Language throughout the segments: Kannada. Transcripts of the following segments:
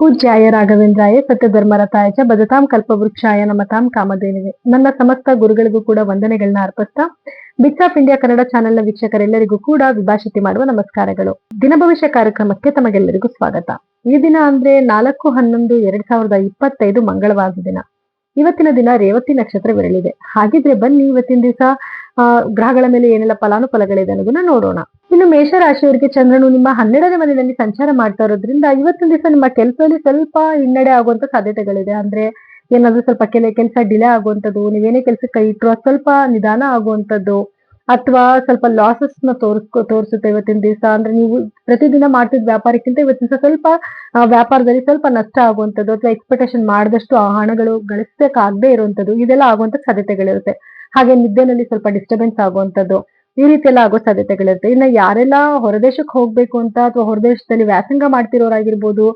ಪೂಜ್ಯಾಯ ರಾಘವೇಂದ್ರಾಯ ಸತ್ಯಧರ್ಮರತಾಯ ಚ ಬದತಾಂ ಕಲ್ಪವೃಕ್ಷಾಯ ನಮತಾಂ ಕಾಮಧೇನಿವೆ ನನ್ನ ಸಮಸ್ತ ಗುರುಗಳಿಗೂ ಕೂಡ ವಂದನೆಗಳನ್ನ ಅರ್ಪಿಸ್ತಾ ಬಿಟ್ಸ್ ಆಫ್ ಇಂಡಿಯಾ ಕನ್ನಡ ಚಾನೆಲ್ನ ವೀಕ್ಷಕರೆಲ್ಲರಿಗೂ ಕೂಡ ವಿಭಾಷಿತಿ ಮಾಡುವ ನಮಸ್ಕಾರಗಳು. ದಿನ ಭವಿಷ್ಯ ಕಾರ್ಯಕ್ರಮಕ್ಕೆ ತಮಗೆಲ್ಲರಿಗೂ ಸ್ವಾಗತ. ಈ ದಿನ ಅಂದ್ರೆ ನಾಲ್ಕು, ಹನ್ನೊಂದು, ಎರಡ್ ಸಾವಿರದ ಇಪ್ಪತ್ತೈದು ಮಂಗಳವಾರದ ದಿನ. ಇವತ್ತಿನ ದಿನ ರೇವತಿ ನಕ್ಷತ್ರ ಬೆರಳಿದೆ ಹಾಗಿದ್ರೆ ಬನ್ನಿ ಇವತ್ತಿನ ದಿವಸ. ಗ್ರಹಗಳ ಮೇಲೆ ಏನೆಲ್ಲ ಫಲಾನುಫಲಗಳಿದೆ ಅನ್ನೋದನ್ನ ನೋಡೋಣ. ಇನ್ನು ಮೇಷರಾಶಿಯವರಿಗೆ ಚಂದ್ರನು ನಿಮ್ಮ ಹನ್ನೆರಡನೇ ಮನೆಯಲ್ಲಿ ಸಂಚಾರ ಮಾಡ್ತಾ ಇರೋದ್ರಿಂದ ಇವತ್ತಿನ ದಿವಸ ನಿಮ್ಮ ಕೆಲಸದಲ್ಲಿ ಸ್ವಲ್ಪ ಹಿನ್ನಡೆ ಆಗುವಂತ ಸಾಧ್ಯತೆಗಳಿದೆ. ಅಂದ್ರೆ ಏನಾದ್ರೂ ಸ್ವಲ್ಪ ಕೆಲ ಕೆಲಸ ಡಿಲೇ ಆಗುವಂಥದ್ದು ನೀವೇನೇ ಕೆಲಸ ಕೈ ಇಟ್ಟರು ಸ್ವಲ್ಪ ನಿಧಾನ ಆಗುವಂಥದ್ದು ಅಥವಾ ಸ್ವಲ್ಪ ಲಾಸಸ್ನ ತೋರಿಸ್ಕೊ ತೋರಿಸುತ್ತೆ ಇವತ್ತಿನ ದಿವಸ. ಅಂದ್ರೆ ನೀವು ಪ್ರತಿದಿನ ಮಾಡ್ತಿದ್ದ ವ್ಯಾಪಾರಕ್ಕಿಂತ ಇವತ್ತಿನ ದಿವಸ ಸ್ವಲ್ಪ ಆ, ವ್ಯಾಪಾರದಲ್ಲಿ ಸ್ವಲ್ಪ ನಷ್ಟ ಆಗುವಂಥದ್ದು ಅಥವಾ ಎಕ್ಸ್ಪೆಕ್ಟೇಷನ್ ಮಾಡಿದಷ್ಟು ಆ ಹಣಗಳು ಗಳಿಸಬೇಕಾಗದೇ ಇರುವಂತದ್ದು ಇದೆಲ್ಲ ಆಗುವಂತ ಸಾಧ್ಯತೆಗಳಿರುತ್ತೆ. ಹಾಗೆ ನಿದ್ದೆನಲ್ಲಿ ಸ್ವಲ್ಪ ಡಿಸ್ಟರ್ಬೆನ್ಸ್ ಆಗುವಂಥದ್ದು ಈ ರೀತಿ ಎಲ್ಲ ಆಗೋ ಸಾಧ್ಯತೆಗಳಿರುತ್ತೆ. ಇನ್ನು ಯಾರೆಲ್ಲ ಹೊರದೇಶಕ್ಕೆ ಹೋಗ್ಬೇಕು ಅಂತ ಅಥವಾ ಹೊರದೇಶದಲ್ಲಿ ವ್ಯಾಸಂಗ ಮಾಡ್ತಿರೋರಾಗಿರ್ಬೋದು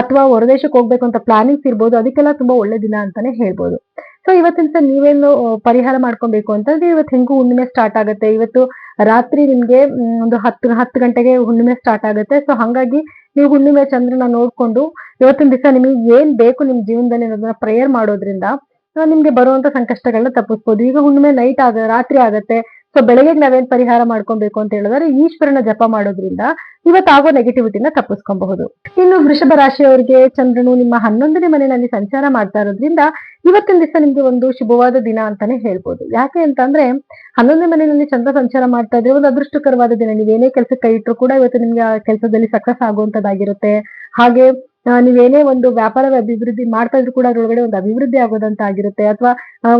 ಅಥವಾ ಹೊರದೇಶಕ್ಕೆ ಹೋಗ್ಬೇಕು ಅಂತ ಪ್ಲಾನಿಂಗ್ಸ್ ಇರ್ಬೋದು, ಅದಕ್ಕೆಲ್ಲ ತುಂಬಾ ಒಳ್ಳೆ ದಿನ ಅಂತಾನೆ ಹೇಳ್ಬೋದು. ಸೊ ಇವತ್ತಿನ ಸರ್ ನೀವೇನು ಪರಿಹಾರ ಮಾಡ್ಕೊಬೇಕು ಅಂತಂದ್ರೆ ಇವತ್ತು ಹೆಂಗೂ ಹುಣ್ಣಿಮೆ ಸ್ಟಾರ್ಟ್ ಆಗುತ್ತೆ. ಇವತ್ತು ರಾತ್ರಿ ನಿಮ್ಗೆ ಒಂದು ಹತ್ತು ಹತ್ತು ಗಂಟೆಗೆ ಹುಣ್ಣಿಮೆ ಸ್ಟಾರ್ಟ್ ಆಗುತ್ತೆ. ಸೊ ಹಾಗಾಗಿ ನೀವು ಹುಣ್ಣಿಮೆ ಚಂದ್ರನ ನೋಡ್ಕೊಂಡು ಇವತ್ತಿನ ದಿವಸ ನಿಮಗೆ ಏನ್ ಬೇಕು ನಿಮ್ ಜೀವನದಲ್ಲಿ ಅನ್ನೋದನ್ನ ಪ್ರೇಯರ್ ಮಾಡೋದ್ರಿಂದ ನಿಮ್ಗೆ ಬರುವಂತ ಸಂಕಷ್ಟಗಳನ್ನ ತಪ್ಪಿಸ್ಬೋದು. ಈಗ ಹುಣ್ಣಿಮೆ ನೈಟ್ ಆಗ, ರಾತ್ರಿ ಆಗತ್ತೆ. ಸೊ ಬೆಳಗ್ಗೆ ನಾವೇನ್ ಪರಿಹಾರ ಮಾಡ್ಕೊಬೇಕು ಅಂತ ಹೇಳಿದ್ರೆ, ಈಶ್ವರನ ಜಪ ಮಾಡೋದ್ರಿಂದ ಇವತ್ತಾಗೋ ನೆಗೆಟಿವಿಟಿನ ತಪ್ಪಿಸ್ಕೊಬಹುದು. ಇನ್ನು ವೃಷಭ ರಾಶಿಯವರಿಗೆ ಚಂದ್ರನು ನಿಮ್ಮ ಹನ್ನೊಂದನೇ ಮನೆಯಲ್ಲಿ ಸಂಚಾರ ಮಾಡ್ತಾ ಇರೋದ್ರಿಂದ ಇವತ್ತಿನ ದಿವಸ ನಿಮ್ಗೆ ಒಂದು ಶುಭವಾದ ದಿನ ಅಂತಾನೆ ಹೇಳ್ಬೋದು. ಯಾಕೆ ಅಂತಂದ್ರೆ, ಹನ್ನೊಂದನೇ ಮನೆಯಲ್ಲಿ ಚಂದ್ರ ಸಂಚಾರ ಮಾಡ್ತಾ ಇದ್ರೆ ಒಂದು ಅದೃಷ್ಟಕರವಾದ ದಿನ. ನೀವೇನೇ ಕೆಲಸ ಕೈ ಇಟ್ಟರು ಕೂಡ ಇವತ್ತು ನಿಮ್ಗೆ ಕೆಲಸದಲ್ಲಿ ಸಕ್ಸಸ್ ಆಗುವಂತದ್ದಾಗಿರುತ್ತೆ. ಹಾಗೆ ನೀವೇನೇ ಒಂದು ವ್ಯಾಪಾರ ಅಭಿವೃದ್ಧಿ ಮಾಡ್ತಾ ಇದ್ರು ಕೂಡ ಅದ್ರೊಳಗಡೆ ಒಂದು ಅಭಿವೃದ್ಧಿ ಆಗೋದಂತ ಆಗಿರುತ್ತೆ ಅಥವಾ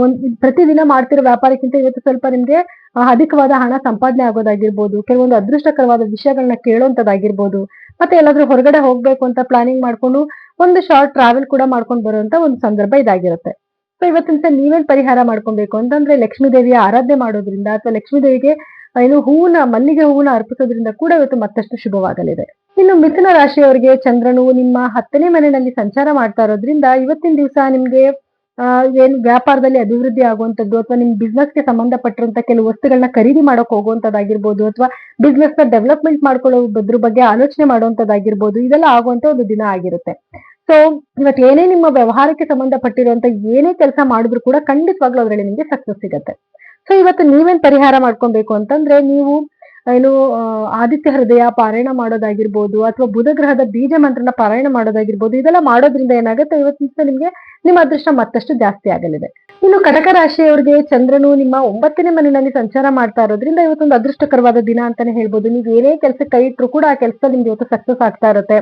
ಒಂದು ಪ್ರತಿದಿನ ಮಾಡ್ತಿರೋ ವ್ಯಾಪಾರಕ್ಕಿಂತ ಇವತ್ತು ಸ್ವಲ್ಪ ನಿಮ್ಗೆ ಅಧಿಕವಾದ ಹಣ ಸಂಪಾದನೆ ಆಗೋದಾಗಿರ್ಬೋದು, ಕೆಲವೊಂದು ಅದೃಷ್ಟಕರವಾದ ವಿಷಯಗಳನ್ನ ಕೇಳುವಂತದ್ದಾಗಿರ್ಬೋದು ಮತ್ತೆ ಎಲ್ಲಾದ್ರೂ ಹೊರಗಡೆ ಹೋಗ್ಬೇಕು ಅಂತ ಪ್ಲಾನಿಂಗ್ ಮಾಡ್ಕೊಂಡು ಒಂದು ಶಾರ್ಟ್ ಟ್ರಾವೆಲ್ ಕೂಡ ಮಾಡ್ಕೊಂಡು ಬರುವಂತ ಒಂದು ಸಂದರ್ಭ ಇದಾಗಿರುತ್ತೆ. ಸೊ ಇವತ್ತಿನ ನೀವೇನ್ ಪರಿಹಾರ ಮಾಡ್ಕೊಬೇಕು ಅಂತಂದ್ರೆ ಲಕ್ಷ್ಮೀ ದೇವಿಯ ಆರಾಧನೆ ಮಾಡೋದ್ರಿಂದ ಅಥವಾ ಲಕ್ಷ್ಮೀ ದೇವಿಗೆ ಏನು ಹೂವನ್ನ ಮಲ್ಲಿಗೆ ಹೂವನ್ನ ಅರ್ಪಿಸೋದ್ರಿಂದ ಕೂಡ ಇವತ್ತು ಮತ್ತಷ್ಟು ಶುಭವಾಗಲಿದೆ. ಇನ್ನು ಮಿಥುನ ರಾಶಿಯವರಿಗೆ ಚಂದ್ರನು ನಿಮ್ಮ ಹತ್ತನೇ ಮನೆಯಲ್ಲಿ ಸಂಚಾರ ಮಾಡ್ತಾ ಇರೋದ್ರಿಂದ ಇವತ್ತಿನ ದಿವಸ ನಿಮ್ಗೆ ಏನ್ ವ್ಯಾಪಾರದಲ್ಲಿ ಅಭಿವೃದ್ಧಿ ಆಗುವಂತದ್ದು ಅಥವಾ ನಿಮ್ ಬಿಸ್ನೆಸ್ಗೆ ಸಂಬಂಧಪಟ್ಟಿರುವಂತ ಕೆಲವು ವಸ್ತುಗಳನ್ನ ಖರೀದಿ ಮಾಡಕ್ ಹೋಗುವಂತದ್ದಾಗಿರ್ಬೋದು ಅಥವಾ ಬಿಸ್ನೆಸ್ನ ಡೆವಲಪ್ಮೆಂಟ್ ಮಾಡ್ಕೊಳ್ಳೋದ್ರ ಬಗ್ಗೆ ಆಲೋಚನೆ ಮಾಡುವಂತದ್ದಾಗಿರ್ಬೋದು ಇದೆಲ್ಲ ಆಗುವಂತ ಒಂದು ದಿನ ಆಗಿರುತ್ತೆ. ಸೊ ಇವತ್ತು ಏನೇ ನಿಮ್ಮ ವ್ಯವಹಾರಕ್ಕೆ ಸಂಬಂಧಪಟ್ಟಿರುವಂತ ಏನೇ ಕೆಲಸ ಮಾಡಿದ್ರು ಕೂಡ ಖಂಡಿತವಾಗ್ಲೂ ಅದರಲ್ಲಿ ನಿಮ್ಗೆ ಸಕ್ಸಸ್ ಸಿಗತ್ತೆ. ಸೊ ಇವತ್ತು ನೀವೇನ್ ಪರಿಹಾರ ಮಾಡ್ಕೊಬೇಕು ಅಂತಂದ್ರೆ ನೀವು, ಏನು ಆದಿತ್ಯ ಹೃದಯ ಪಾರಾಯಣ ಮಾಡೋದಾಗಿರ್ಬೋದು ಅಥವಾ ಬುಧ ಗ್ರಹದ ಬೀಜ ಮಂತ್ರನ ಪಾರಾಯಣ ಮಾಡೋದಾಗಿರ್ಬೋದು, ಇದೆಲ್ಲ ಮಾಡೋದ್ರಿಂದ ಏನಾಗುತ್ತೆ? ಇವತ್ತಿನ ನಿಮ್ಗೆ ನಿಮ್ಮ ಅದೃಷ್ಟ ಮತ್ತಷ್ಟು ಜಾಸ್ತಿ ಆಗಲಿದೆ. ಇನ್ನು ಕಟಕ ರಾಶಿಯವರಿಗೆ ಚಂದ್ರನು ನಿಮ್ಮ ಒಂಬತ್ತನೇ ಮನೆಯಲ್ಲಿ ಸಂಚಾರ ಮಾಡ್ತಾ ಇರೋದ್ರಿಂದ ಇವತ್ತೊಂದು ಅದೃಷ್ಟಕರವಾದ ದಿನ ಅಂತಾನೆ ಹೇಳ್ಬೋದು. ನೀವು ಏನೇ ಕೆಲಸ ಕೈ ಇಟ್ಟರು ಕೂಡ ಆ ಕೆಲಸ ನಿಮ್ಗೆ ಇವತ್ತು ಸಕ್ಸಸ್ ಆಗ್ತಾ ಇರುತ್ತೆ.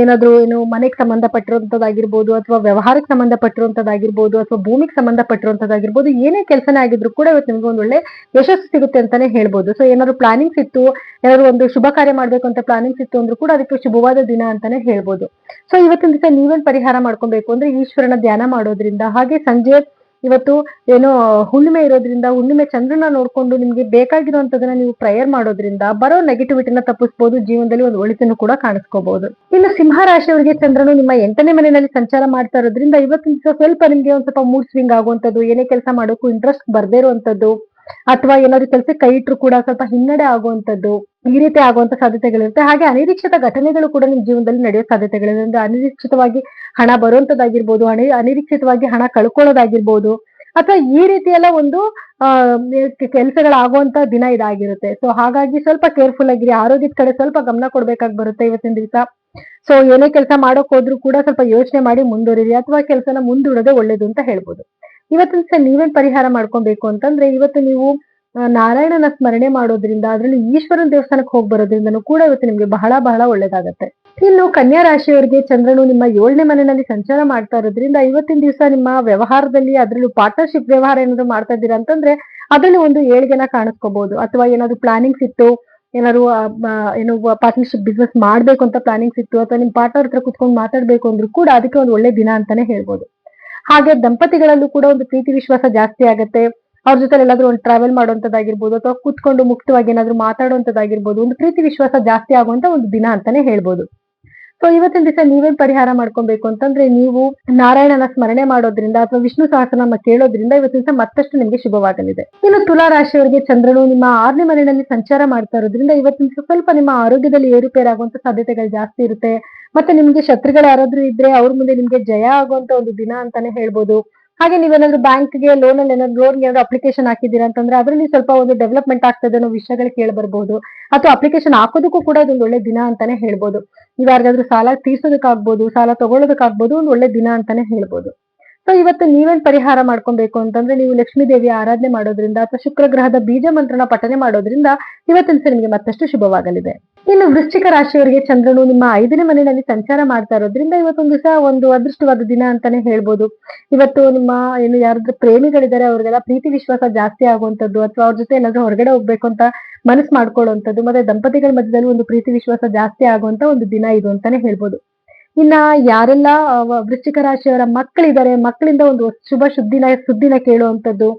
ಏನಾದ್ರೂ ಏನು ಮನೆಗೆ ಸಂಬಂಧಪಟ್ಟಿರುವಂತದ್ದಾಗಿರ್ಬೋದು ಅಥವಾ ವ್ಯವಹಾರಕ್ಕೆ ಸಂಬಂಧಪಟ್ಟಿರುವಂತದ್ದಾಗಿರ್ಬೋದು ಅಥವಾ ಭೂಮಿಗೆ ಸಂಬಂಧಪಟ್ಟಿರುವಂತದ್ದಾಗಿರ್ಬೋದು ಏನೇ ಕೆಲಸನೇ ಆಗಿದ್ರು ಕೂಡ ಇವತ್ತು ನಿಮ್ಗೆ ಒಂದು ಒಳ್ಳೆ ಯಶಸ್ಸು ಸಿಗುತ್ತೆ ಅಂತಾನೆ ಹೇಳ್ಬೋದು. ಸೊ ಏನಾದ್ರು ಪ್ಲಾನಿಂಗ್ಸ್ ಇತ್ತು, ಏನಾದ್ರು ಒಂದು ಶುಭ ಕಾರ್ಯ ಮಾಡ್ಬೇಕು ಅಂತ ಪ್ಲಾನಿಂಗ್ಸ್ ಇತ್ತು ಅಂದ್ರೂ ಕೂಡ ಅದಕ್ಕೆ ಶುಭವಾದ ದಿನ ಅಂತಾನೆ ಹೇಳ್ಬೋದು. ಸೊ ಇವತ್ತಿನ ದಿವಸ ನೀವೇನ್ ಪರಿಹಾರ ಮಾಡ್ಕೊಬೇಕು ಅಂದ್ರೆ ಈಶ್ವರನ ಧ್ಯಾನ ಮಾಡೋದ್ರಿಂದ ಹಾಗೆ ಸಂಜೆ ಇವತ್ತು ಏನೋ ಹುಣ್ಣಿಮೆ ಇರೋದ್ರಿಂದ, ಹುಣ್ಣಿಮೆ ಚಂದ್ರನ ನೋಡ್ಕೊಂಡು ನಿಮ್ಗೆ ಬೇಕಾಗಿರುವಂತದನ್ನ ನೀವು ಪ್ರೇಯರ್ ಮಾಡೋದ್ರಿಂದ ಬರೋ ನೆಗೆಟಿವಿಟಿನ ತಪ್ಪಿಸ್ಬೋದು, ಜೀವನದಲ್ಲಿ ಒಂದು ಒಳಿತನ್ನು ಕೂಡ ಕಾಣಿಸ್ಕೋಬಹುದು ಇನ್ನು ಸಿಂಹ ರಾಶಿಯವರಿಗೆ ಚಂದ್ರನು ನಿಮ್ಮ ಎಂಟನೇ ಮನೆಯಲ್ಲಿ ಸಂಚಾರ ಮಾಡ್ತಾ ಇರೋದ್ರಿಂದ ಇವತ್ತಿನ ದಿವಸ ಸ್ವಲ್ಪ ನಿಮ್ಗೆ ಒಂದ್ ಸ್ವಲ್ಪ ಮೂಡ್ ಸ್ವಿಂಗ್ ಆಗುವಂತದ್ದು ಏನೇ ಕೆಲಸ ಮಾಡೋಕ್ಕೂ ಇಂಟ್ರೆಸ್ಟ್ ಬರ್ದೇ ಇರುವಂತದ್ದು ಅಥವಾ ಏನಾದ್ರು ಕೆಲಸ ಕೈ ಇಟ್ರು ಕೂಡ ಸ್ವಲ್ಪ ಹಿನ್ನಡೆ ಆಗುವಂತದ್ದು ಈ ರೀತಿ ಆಗುವಂತ ಸಾಧ್ಯತೆಗಳಿರುತ್ತೆ. ಹಾಗೆ ಅನಿರೀಕ್ಷಿತ ಘಟನೆಗಳು ಕೂಡ ನಿಮ್ ಜೀವನದಲ್ಲಿ ನಡೆಯೋ ಸಾಧ್ಯತೆಗಳಿದೆ. ಅಂದ್ರೆ ಅನಿರೀಕ್ಷಿತವಾಗಿ ಹಣ ಬರುವಂತದ್ದಾಗಿರ್ಬೋದು, ಅನಿ, ಅನಿರೀಕ್ಷಿತವಾಗಿ ಹಣ ಕಳ್ಕೊಳ್ಳೋದಾಗಿರ್ಬೋದು, ಅಥವಾ ಈ ರೀತಿ ಎಲ್ಲ ಒಂದು ಕೆಲಸಗಳಾಗುವಂತ ದಿನ ಇದಾಗಿರುತ್ತೆ. ಸೊ ಹಾಗಾಗಿ ಸ್ವಲ್ಪ ಕೇರ್ಫುಲ್ ಆಗಿರಿ. ಆರೋಗ್ಯದ ಕಡೆ ಸ್ವಲ್ಪ ಗಮನ ಕೊಡ್ಬೇಕಾಗಿ ಬರುತ್ತೆ ಇವತ್ತಿನ ದಿವಸ. ಸೊ ಏನೇ ಕೆಲಸ ಮಾಡೋಕ್ ಹೋದ್ರು ಕೂಡ ಸ್ವಲ್ಪ ಯೋಚನೆ ಮಾಡಿ ಮುಂದುವರಿರಿ, ಅಥವಾ ಕೆಲಸನ ಮುಂದೂಡೋದೇ ಒಳ್ಳೇದು ಅಂತ ಹೇಳ್ಬೋದು. ಇವತ್ತಿನ ದಿವಸ ನೀವೇನ್ ಪರಿಹಾರ ಮಾಡ್ಕೊಬೇಕು ಅಂತಂದ್ರೆ, ಇವತ್ತು ನೀವು ನಾರಾಯಣನ ಸ್ಮರಣೆ ಮಾಡೋದ್ರಿಂದ, ಅದರಲ್ಲಿ ಈಶ್ವರನ ದೇವಸ್ಥಾನಕ್ಕೆ ಹೋಗಿ ಬರೋದ್ರಿಂದನೂ ಕೂಡ ಇವತ್ತು ನಿಮ್ಗೆ ಬಹಳ ಬಹಳ ಒಳ್ಳೇದಾಗತ್ತೆ. ಇನ್ನು ಕನ್ಯಾ ರಾಶಿಯವರಿಗೆ ಚಂದ್ರನು ನಿಮ್ಮ ಏಳನೇ ಮನೆಯಲ್ಲಿ ಸಂಚಾರ ಮಾಡ್ತಾ ಇರೋದ್ರಿಂದ ಇವತ್ತಿನ ದಿವಸ ನಿಮ್ಮ ವ್ಯವಹಾರದಲ್ಲಿ ಅದರಲ್ಲೂ ಪಾರ್ಟ್ನರ್ಶಿಪ್ ವ್ಯವಹಾರ ಏನಾದ್ರು ಮಾಡ್ತಾ ಇದ್ದೀರಾ ಅಂತಂದ್ರೆ ಅದರಲ್ಲಿ ಒಂದು ಏಳ್ಗೆನ ಕಾಣಿಸ್ಕೋಬಹುದು ಅಥವಾ ಏನಾದ್ರು ಪ್ಲಾನಿಂಗ್ಸ್ ಇತ್ತು ಏನಾದ್ರು ಏನು ಪಾರ್ಟ್ನರ್ಶಿಪ್ ಬಿಸ್ನೆಸ್ ಮಾಡ್ಬೇಕು ಅಂತ ಪ್ಲಾನಿಂಗ್ಸ್ ಇತ್ತು ಅಥವಾ ನಿಮ್ ಪಾರ್ಟ್ನರ್ ಹತ್ರ ಕುತ್ಕೊಂಡು ಮಾತಾಡ್ಬೇಕು ಅಂದ್ರೂ ಕೂಡ ಅದಕ್ಕೆ ಒಂದು ಒಳ್ಳೆ ದಿನ ಅಂತಾನೆ ಹೇಳ್ಬೋದು. ಹಾಗೆ ದಂಪತಿಗಳಲ್ಲೂ ಕೂಡ ಒಂದು ಪ್ರೀತಿ ವಿಶ್ವಾಸ ಜಾಸ್ತಿ ಆಗತ್ತೆ. ಅವ್ರ ಜೊತೆ ಎಲ್ಲಾದ್ರೂ ಒಂದು ಟ್ರಾವೆಲ್ ಮಾಡುವಂತದ್ದಾಗಿರ್ಬೋದು ಅಥವಾ ಕೂತ್ಕೊಂಡು ಮುಕ್ತವಾಗಿ ಏನಾದ್ರು ಮಾತಾಡುವಂತದ್ದಾಗಿರ್ಬೋದು, ಒಂದು ಪ್ರೀತಿ ವಿಶ್ವಾಸ ಜಾಸ್ತಿ ಆಗುವಂತ ಒಂದು ದಿನ ಅಂತಾನೆ ಹೇಳ್ಬೋದು. ಸೊ ಇವತ್ತಿನ ದಿವಸ ನೀವೇನ್ ಪರಿಹಾರ ಮಾಡ್ಕೊಬೇಕು ಅಂತಂದ್ರೆ ನೀವು ನಾರಾಯಣನ ಸ್ಮರಣೆ ಮಾಡೋದ್ರಿಂದ ಅಥವಾ ವಿಷ್ಣು ಸಹಸ್ರನಾಮ ಕೇಳೋದ್ರಿಂದ ಇವತ್ತಿನ ದಿವಸ ಮತ್ತಷ್ಟು ನಿಮ್ಗೆ ಶುಭವಾಗಲಿದೆ. ಇನ್ನು ತುಲಾ ರಾಶಿಯವರಿಗೆ ಚಂದ್ರನು ನಿಮ್ಮ ಆರನೇ ಮನೆಯಲ್ಲಿ ಸಂಚಾರ ಮಾಡ್ತಾ ಇರೋದ್ರಿಂದ ಇವತ್ತಿನ ದಿವಸ ಸ್ವಲ್ಪ ನಿಮ್ಮ ಆರೋಗ್ಯದಲ್ಲಿ ಏರುಪೇರಾಗುವಂತ ಸಾಧ್ಯತೆಗಳು ಜಾಸ್ತಿ ಇರುತ್ತೆ. ಮತ್ತೆ ನಿಮ್ಗೆ ಶತ್ರುಗಳು ಯಾರಾದ್ರೂ ಇದ್ರೆ ಅವ್ರ ಮುಂದೆ ನಿಮ್ಗೆ ಜಯ ಆಗುವಂತ ಒಂದು ದಿನ ಅಂತಾನೆ ಹೇಳ್ಬೋದು. ಹಾಗೆ ನೀವೇನಾದ್ರು ಬ್ಯಾಂಕ್ಗೆ ಲೋನ್ ಅಲ್ಲಿ ಏನಾದ್ರು ಲೋನ್ ಏನಾದ್ರು ಅಪ್ಲಿಕೇಶನ್ ಹಾಕಿದ್ದೀರಾ ಅಂತಂದ್ರೆ ಅದರಲ್ಲಿ ಸ್ವಲ್ಪ ಒಂದು ಡೆವಲಪ್ಮೆಂಟ್ ಆಗ್ತದೆ ಅನ್ನೋ ವಿಷಯಗಳು ಕೇಳಿ ಬರ್ಬೋದು. ಅಥವಾ ಅಪ್ಲಿಕೇಶನ್ ಹಾಕೋದಕ್ಕೂ ಕೂಡ ಇದೊಂದು ಒಳ್ಳೆ ದಿನ ಅಂತಾನೆ ಹೇಳ್ಬೋದು. ನೀವು ಯಾರಿಗಾದ್ರೂ ಸಾಲ ತೀರ್ಸೋದಕ್ಕಾಗ್ಬೋದು, ಸಾಲ ತಗೊಳ್ಳೋದಕ್ಕಾಗ್ಬೋದು ಒಂದು ಒಳ್ಳೆ ದಿನ ಅಂತಾನೆ ಹೇಳ್ಬೋದು. ಸೊ ಇವತ್ತು ನೀವೇನ್ ಪರಿಹಾರ ಮಾಡ್ಕೊಬೇಕು ಅಂತಂದ್ರೆ ನೀವು ಲಕ್ಷ್ಮೀ ದೇವಿಯ ಆರಾಧನೆ ಮಾಡೋದ್ರಿಂದ ಅಥವಾ ಶುಕ್ರ ಗ್ರಹದ ಬೀಜ ಮಂತ್ರನ ಪಠನೆ ಮಾಡೋದ್ರಿಂದ ಇವತ್ತಿನ ನಿಮಗೆ ಮತ್ತಷ್ಟು ಶುಭವಾಗಲಿದೆ. ಇನ್ನು ವೃಶ್ಚಿಕ ರಾಶಿಯವರಿಗೆ ಚಂದ್ರನು ನಿಮ್ಮ ಐದನೇ ಮನೆಯಲ್ಲಿ ಸಂಚಾರ ಮಾಡ್ತಾ ಇರೋದ್ರಿಂದ ಇವತ್ತೊಂದು ದಿವಸ ಒಂದು ಅದೃಷ್ಟವಾದ ದಿನ ಅಂತಾನೆ ಹೇಳ್ಬೋದು. ಇವತ್ತು ನಿಮ್ಮ ಏನು ಯಾರಾದ್ರೂ ಪ್ರೇಮಿಗಳಿದ್ದಾರೆ, ಅವ್ರಿಗೆಲ್ಲ ಪ್ರೀತಿ ವಿಶ್ವಾಸ ಜಾಸ್ತಿ ಆಗುವಂತದ್ದು ಅಥವಾ ಅವ್ರ ಜೊತೆ ಏನಾದ್ರೂ ಹೊರಗಡೆ ಹೋಗ್ಬೇಕು ಅಂತ ಮನಸ್ಸು ಮಾಡ್ಕೊಳ್ಳುವಂಥದ್ದು, ಮತ್ತೆ ದಂಪತಿಗಳ ಮಧ್ಯದಲ್ಲಿ ಒಂದು ಪ್ರೀತಿ ವಿಶ್ವಾಸ ಜಾಸ್ತಿ ಆಗುವಂತ ಒಂದು ದಿನ ಇದು ಅಂತಾನೆ ಹೇಳ್ಬೋದು. ಇನ್ನ ಯಾರೆಲ್ಲ ವೃಶ್ಚಿಕ ರಾಶಿಯವರ ಮಕ್ಕಳಿದ್ದಾರೆ, ಮಕ್ಕಳಿಂದ ಒಂದು ಶುಭ ಶುದ್ಧಿನ ಸುದ್ದಿನ ಕೇಳುವಂತದ್ದು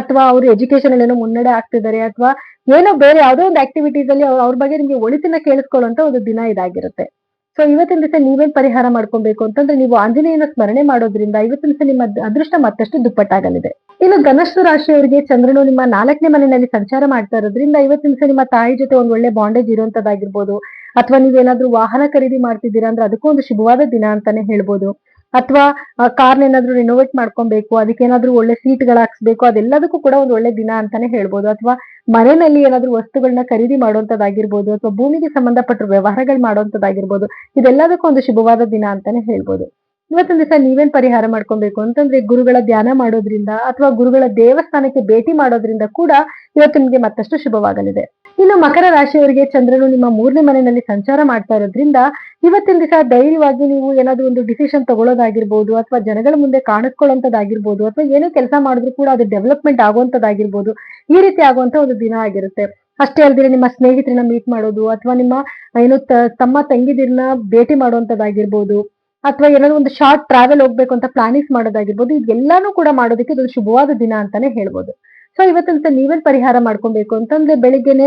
ಅಥವಾ ಅವ್ರ ಎಜುಕೇಶನ್ ಅಲ್ಲಿ ಏನೋ ಮುನ್ನಡೆ ಆಗ್ತಿದ್ದಾರೆ ಅಥವಾ ಏನೋ ಬೇರೆ ಯಾವುದೋ ಒಂದು ಆಕ್ಟಿವಿಟೀಸ್ ಅಲ್ಲಿ ಅವ್ರ ಬಗ್ಗೆ ನಿಮ್ಗೆ ಒಳಿತನ್ನ ಕೇಳಿಸ್ಕೊಳ್ಳುವಂತ ಒಂದು ದಿನ ಇದಾಗಿರುತ್ತೆ. ಸೊ ಇವತ್ತಿನ ದಿವಸ ನೀವೇನ್ ಪರಿಹಾರ ಮಾಡ್ಕೊಬೇಕು ಅಂತಂದ್ರೆ ನೀವು ಆಂಜನೇಯನ ಸ್ಮರಣೆ ಮಾಡೋದ್ರಿಂದ ಇವತ್ತಿನ ದಿವಸ ನಿಮ್ಮ ಅದೃಷ್ಟ ಮತ್ತಷ್ಟು ದುಪ್ಪಟ್ಟಾಗಲಿದೆ. ಇನ್ನು ಧನಸ್ಸು ರಾಶಿಯವರಿಗೆ ಚಂದ್ರನು ನಿಮ್ಮ ನಾಲ್ಕನೇ ಮನೆಯಲ್ಲಿ ಸಂಚಾರ ಮಾಡ್ತಾ ಇರೋದ್ರಿಂದ ಇವತ್ತಿನ ದಿವಸ ನಿಮ್ಮ ತಾಯಿ ಜೊತೆ ಒಂದು ಒಳ್ಳೆ ಬಾಂಡೇಜ್ ಇರುವಂತದ್ದಾಗಿರ್ಬೋದು. ಅಥವಾ ನೀವೇನಾದ್ರೂ ವಾಹನ ಖರೀದಿ ಮಾಡ್ತಿದ್ದೀರಾ ಅಂದ್ರೆ ಅದಕ್ಕೂ ಒಂದು ಶುಭವಾದ ದಿನ ಅಂತಾನೆ ಹೇಳ್ಬೋದು. ಅಥವಾ ಕಾರ್ನ ಏನಾದ್ರೂ ರಿನೋವೇಟ್ ಮಾಡ್ಕೊಬೇಕು, ಅದಕ್ಕೆ ಏನಾದ್ರೂ ಒಳ್ಳೆ ಸೀಟ್ ಸೀಟ್ಗಳು ಹಾಕ್ಸ್ಬೇಕು, ಅದೆಲ್ಲದಕ್ಕೂ ಕೂಡ ಒಂದು ಒಳ್ಳೆ ದಿನ ಅಂತಾನೆ ಹೇಳ್ಬೋದು. ಅಥವಾ ಮನೆಯಲ್ಲಿ ಏನಾದ್ರೂ ವಸ್ತುಗಳನ್ನ ಖರೀದಿ ಮಾಡುವಂತದ್ದಾಗಿರ್ಬೋದು ಅಥವಾ ಭೂಮಿಗೆ ಸಂಬಂಧಪಟ್ಟ ವ್ಯವಹಾರಗಳು ಮಾಡುವಂತದ್ದಾಗಿರ್ಬೋದು ಇದೆಲ್ಲದಕ್ಕೂ ಒಂದು ಶುಭವಾದ ದಿನ ಅಂತಾನೆ ಹೇಳ್ಬೋದು. ಇವತ್ತಿನ ದಿವಸ ನೀವೇನ್ ಪರಿಹಾರ ಮಾಡ್ಕೊಬೇಕು ಅಂತಂದ್ರೆ ಗುರುಗಳ ಧ್ಯಾನ ಮಾಡೋದ್ರಿಂದ ಅಥವಾ ಗುರುಗಳ ದೇವಸ್ಥಾನಕ್ಕೆ ಭೇಟಿ ಮಾಡೋದ್ರಿಂದ ಕೂಡ ಇವತ್ತು ನಿಮ್ಗೆ ಮತ್ತಷ್ಟು ಶುಭವಾಗಲಿದೆ. ಇನ್ನು ಮಕರ ರಾಶಿಯವರಿಗೆ ಚಂದ್ರನು ನಿಮ್ಮ ಮೂರನೇ ಮನೆಯಲ್ಲಿ ಸಂಚಾರ ಮಾಡ್ತಾ ಇರೋದ್ರಿಂದ ಇವತ್ತಿನ ದಿವಸ ಧೈರ್ಯವಾಗಿ ನೀವು ಏನಾದ್ರೂ ಒಂದು ಡಿಸಿಷನ್ ತಗೊಳ್ಳೋದಾಗಿರ್ಬೋದು ಅಥವಾ ಜನಗಳ ಮುಂದೆ ಕಾಣಿಸ್ಕೊಳ್ಳೋಂಥದ್ದಾಗಿರ್ಬೋದು ಅಥವಾ ಏನೇ ಕೆಲಸ ಮಾಡಿದ್ರು ಕೂಡ ಅದು ಡೆವಲಪ್ಮೆಂಟ್ ಆಗುವಂತದ್ದಾಗಿರ್ಬೋದು ಈ ರೀತಿ ಆಗುವಂತ ಒಂದು ದಿನ ಆಗಿರುತ್ತೆ. ಅಷ್ಟೇ ಅಲ್ಲದೆ ನಿಮ್ಮ ಸ್ನೇಹಿತರನ್ನ ಮೀಟ್ ಮಾಡೋದು ಅಥವಾ ನಿಮ್ಮ ಏನು ತಮ್ಮ ತಂಗಿದಿರನ್ನ ಭೇಟಿ ಮಾಡುವಂತದ್ದಾಗಿರ್ಬೋದು ಅಥವಾ ಏನಾದ್ರು ಒಂದು ಶಾರ್ಟ್ ಟ್ರಾವೆಲ್ ಹೋಗ್ಬೇಕು ಅಂತ ಪ್ಲಾನಿಂಗ್ಸ್ ಮಾಡೋದಾಗಿರ್ಬೋದು ಇದೆಲ್ಲಾನು ಕೂಡ ಮಾಡೋದಕ್ಕೆ ಇದೊಂದು ಶುಭವಾದ ದಿನ ಅಂತಾನೆ ಹೇಳ್ಬೋದು. ಸೊ ಇವತ್ತಿನ ದಿವಸ ನೀವೇನ್ ಪರಿಹಾರ ಮಾಡ್ಕೊಬೇಕು ಅಂತಂದ್ರೆ ಬೆಳಿಗ್ಗೆನೆ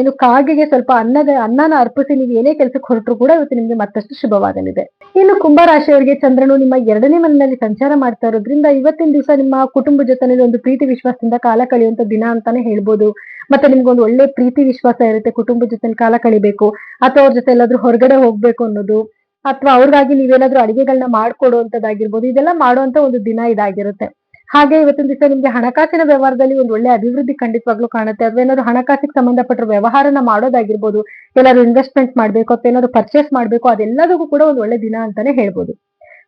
ಏನು ಕಾಗೆಗೆ ಸ್ವಲ್ಪ ಅನ್ನದ, ಅನ್ನನ ಅರ್ಪಿಸಿ ನೀವು ಏನೇ ಕೆಲಸಕ್ಕೆ ಹೊರಟರು ಕೂಡ ಇವತ್ತು ನಿಮ್ಗೆ ಮತ್ತಷ್ಟು ಶುಭವಾಗಲಿದೆ. ಇನ್ನು ಕುಂಭರಾಶಿಯವರಿಗೆ ಚಂದ್ರನು ನಿಮ್ಮ ಎರಡನೇ ಮನೆಯಲ್ಲಿ ಸಂಚಾರ ಮಾಡ್ತಾ ಇರೋದ್ರಿಂದ ಇವತ್ತಿನ ದಿವಸ ನಿಮ್ಮ ಕುಟುಂಬ ಜೊತೆ ಒಂದು ಪ್ರೀತಿ ವಿಶ್ವಾಸದಿಂದ ಕಾಲ ಕಳೆಯುವಂತ ದಿನ ಅಂತಾನೆ ಹೇಳ್ಬೋದು. ಮತ್ತೆ ನಿಮ್ಗೆ ಒಂದು ಒಳ್ಳೆ ಪ್ರೀತಿ ವಿಶ್ವಾಸ ಇರುತ್ತೆ, ಕುಟುಂಬದ ಜೊತೆ ಕಾಲ ಕಳಿಬೇಕು, ಅಥವಾ ಅವ್ರ ಜೊತೆ ಎಲ್ಲಾದ್ರೂ ಹೊರಗಡೆ ಹೋಗ್ಬೇಕು ಅನ್ನೋದು. ಅಥವಾ ಅವ್ರಿಗಾಗಿ ನೀವೇನಾದ್ರೂ ಅಡಿಗೆಗಳನ್ನ ಮಾಡ್ಕೊಡುವಂತದ್ದಾಗಿರ್ಬೋದು ಇದೆಲ್ಲ ಮಾಡುವಂತ ಒಂದು ದಿನ ಇದಾಗಿರುತ್ತೆ. ಹಾಗೆ ಇವತ್ತಿನ ದಿವಸ ನಿಮ್ಗೆ ಹಣಕಾಸಿನ ವ್ಯವಹಾರದಲ್ಲಿ ಒಂದು ಒಳ್ಳೆ ಅಭಿವೃದ್ಧಿ ಖಂಡಿತವಾಗ್ಲೂ ಕಾಣುತ್ತೆ. ಅಥವಾ ಏನಾದ್ರು ಹಣಕಾಸಿಗೆ ಸಂಬಂಧಪಟ್ಟ ವ್ಯವಹಾರನ ಮಾಡೋದಾಗಿರ್ಬೋದು, ಏನಾದ್ರು ಇನ್ವೆಸ್ಟ್ಮೆಂಟ್ ಮಾಡ್ಬೇಕು, ಅಥವಾ ಏನಾದ್ರು ಪರ್ಚೇಸ್ ಮಾಡ್ಬೇಕು, ಅದೆಲ್ಲದಕ್ಕೂ ಕೂಡ ಒಂದು ಒಳ್ಳೆ ದಿನ ಅಂತಾನೆ ಹೇಳ್ಬೋದು.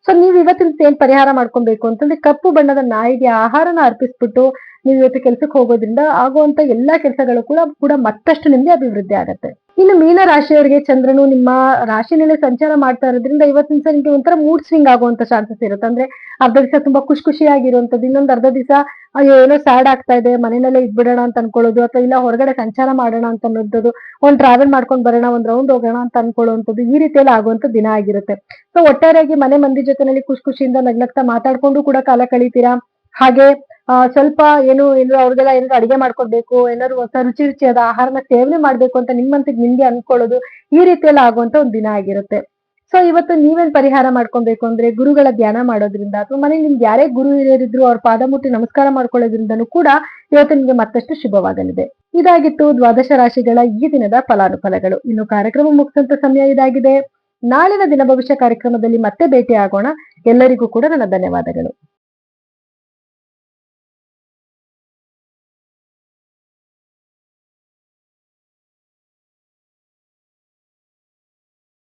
ಸೊ ನೀವು ಇವತ್ತಿನ ಏನ್ ಪರಿಹಾರ ಮಾಡ್ಕೊಬೇಕು ಅಂತಂದ್ರೆ ಕಪ್ಪು ಬಣ್ಣದ ನಾಯಿಗೆ ಆಹಾರನ ಅರ್ಪಿಸ್ಬಿಟ್ಟು ನೀವು ಇವತ್ತು ಕೆಲ್ಸಕ್ಕೆ ಹೋಗೋದ್ರಿಂದ ಆಗುವಂತ ಎಲ್ಲಾ ಕೆಲಸಗಳು ಕೂಡ ಕೂಡ ಮತ್ತಷ್ಟು ನಿಮ್ಗೆ ಅಭಿವೃದ್ಧಿ ಆಗುತ್ತೆ. ಇನ್ನು ಮೀನ ರಾಶಿಯವರಿಗೆ ಚಂದ್ರನು ನಿಮ್ಮ ರಾಶಿನಲ್ಲಿ ಸಂಚಾರ ಮಾಡ್ತಾ ಇರೋದ್ರಿಂದ ಇವತ್ತಿನ ದಿವಸ ನಿಮಗೆ ಒಂಥರ ಮೂಡ್ ಸ್ವಿಂಗ್ ಆಗುವಂತ ಚಾನ್ಸಸ್ ಇರುತ್ತೆ. ಅಂದ್ರೆ ಅರ್ಧ ದಿವಸ ತುಂಬಾ ಖುಷಿ ಖುಷಿಯಾಗಿರುವಂತದ್ದು ಇನ್ನೊಂದು ಅರ್ಧ ದಿವಸ ಅಯ್ಯೋ ಏನೋ ಸ್ಯಾಡ್ ಆಗ್ತಾ ಇದೆ, ಮನೆಯಲ್ಲೇ ಇದ್ಬಿಡೋಣ ಅಂತ ಅನ್ಕೊಳ್ಳೋದು, ಅಥವಾ ಇಲ್ಲ ಹೊರಗಡೆ ಸಂಚಾರ ಮಾಡೋಣ ಅಂತ ಅನ್ನೋದು ಒಂದ್ ಟ್ರಾವೆಲ್ ಮಾಡ್ಕೊಂಡ್ ಬರೋಣ, ಒಂದ್ ರೌಂಡ್ ಹೋಗೋಣ ಅಂತ ಅನ್ಕೊಳ್ಳುವಂಥದ್ದು ಈ ರೀತಿಯಲ್ಲಿ ಆಗುವಂತ ದಿನ ಆಗಿರುತ್ತೆ. ಸೊ ಒಟ್ಟಾರೆಯಾಗಿ ಮನೆ ಮಂದಿ ಜೊತೆನಲ್ಲಿ ಖುಷಿ ಖುಷಿಯಿಂದ ನಗ್ನಗ್ತಾ ಮಾತಾಡ್ಕೊಂಡು ಕೂಡ ಕಾಲ ಕಳೀತೀರಾ? ಹಾಗೆ ಆ, ಸ್ವಲ್ಪ ಏನು ಏನು ಅವ್ರಿಗೆಲ್ಲ ಏನಾದ್ರು ಅಡಿಗೆ ಮಾಡ್ಕೊಡ್ಬೇಕು ಏನಾದ್ರು ಹೊಸ ರುಚಿ ರುಚಿಯಾದ ಆಹಾರನ ಸೇವನೆ ಮಾಡ್ಬೇಕು ಅಂತ ನಿಮ್ಮಂತಿಗೆ ನಿಮ್ಗೆ ಅನ್ಕೊಳ್ಳೋದು ಈ ರೀತಿಯಲ್ಲಿ ಆಗುವಂತ ಒಂದು ದಿನ ಆಗಿರುತ್ತೆ. ಸೊ ಇವತ್ತು ನೀವೇನ್ ಪರಿಹಾರ ಮಾಡ್ಕೊಬೇಕು ಅಂದ್ರೆ ಗುರುಗಳ ಧ್ಯಾನ ಮಾಡೋದ್ರಿಂದ ಅಥವಾ ಮನೇಲಿ ನಿಮ್ಗೆ ಯಾರೇ ಗುರು ಹಿರಿಯರಿದ್ರು ಅವ್ರ ಪಾದ ಮುಟ್ಟಿ ನಮಸ್ಕಾರ ಮಾಡ್ಕೊಳ್ಳೋದ್ರಿಂದನೂ ಕೂಡ ಇವತ್ತು ನಿಮ್ಗೆ ಮತ್ತಷ್ಟು ಶುಭವಾಗಲಿದೆ. ಇದಾಗಿತ್ತು ದ್ವಾದಶ ರಾಶಿಗಳ ಈ ದಿನದ ಫಲಾನುಫಲಗಳು. ಇನ್ನು ಕಾರ್ಯಕ್ರಮ ಮುಗಿಸಂತ ಸಮಯ ಇದಾಗಿದೆ. ನಾಳಿನ ದಿನ ಭವಿಷ್ಯ ಕಾರ್ಯಕ್ರಮದಲ್ಲಿ ಮತ್ತೆ ಭೇಟಿ ಆಗೋಣ ಎಲ್ಲರಿಗೂ ಕೂಡ ನನ್ನ ಧನ್ಯವಾದಗಳು.